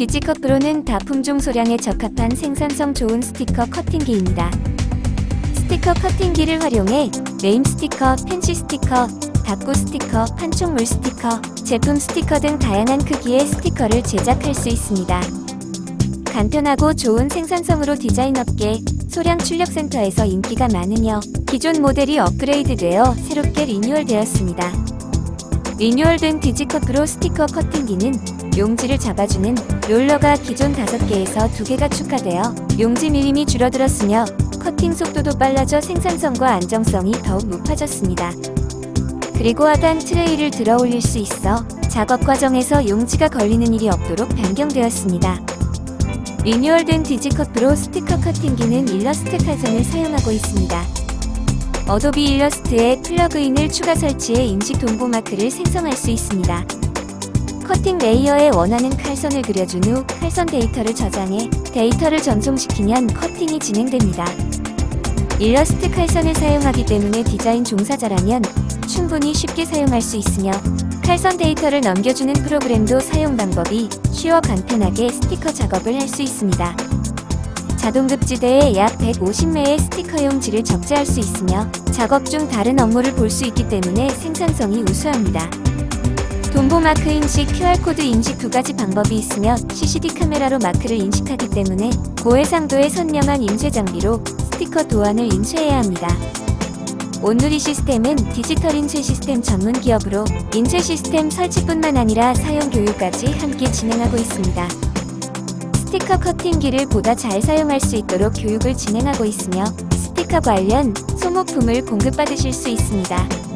디지컷 프로는 다품종 소량에 적합한 생산성 좋은 스티커 커팅기입니다. 스티커 커팅기를 활용해 네임 스티커, 펜시 스티커, 다꾸 스티커, 판촉물 스티커, 제품 스티커 등 다양한 크기의 스티커를 제작할 수 있습니다. 간편하고 좋은 생산성으로 디자인 업계 소량 출력 센터에서 인기가 많으며 기존 모델이 업그레이드되어 새롭게 리뉴얼되었습니다. 리뉴얼된 디지컷 프로 스티커 커팅기는 용지를 잡아주는 롤러가 기존 5개에서 2개가 추가되어 용지 밀림이 줄어들었으며 커팅 속도도 빨라져 생산성과 안정성이 더욱 높아졌습니다. 그리고 하단 트레이를 들어 올릴 수 있어 작업 과정에서 용지가 걸리는 일이 없도록 변경되었습니다. 리뉴얼된 디지컷 프로 스티커 커팅기는 일러스트 칼선을 사용하고 있습니다. 어도비 일러스트에 플러그인을 추가 설치해 인식 동보 마크를 생성할 수 있습니다. 커팅 레이어에 원하는 칼선을 그려준 후 칼선 데이터를 저장해 데이터를 전송시키면 커팅이 진행됩니다. 일러스트 칼선을 사용하기 때문에 디자인 종사자라면 충분히 쉽게 사용할 수 있으며 칼선 데이터를 넘겨주는 프로그램도 사용 방법이 쉬워 간편하게 스티커 작업을 할 수 있습니다. 자동급지대에 약 150매의 스티커용 지를 적재할 수 있으며 작업 중 다른 업무를 볼 수 있기 때문에 생산성이 우수합니다. 동보 마크 인식, QR코드 인식 두 가지 방법이 있으며 CCD 카메라로 마크를 인식하기 때문에 고해상도의 선명한 인쇄 장비로 스티커 도안을 인쇄해야 합니다. 온누리 시스템은 디지털 인쇄 시스템 전문 기업으로 인쇄 시스템 설치뿐만 아니라 사용 교육까지 함께 진행하고 있습니다. 스티커 커팅기를 보다 잘 사용할 수 있도록 교육을 진행하고 있으며 스티커 관련 소모품을 공급받으실 수 있습니다.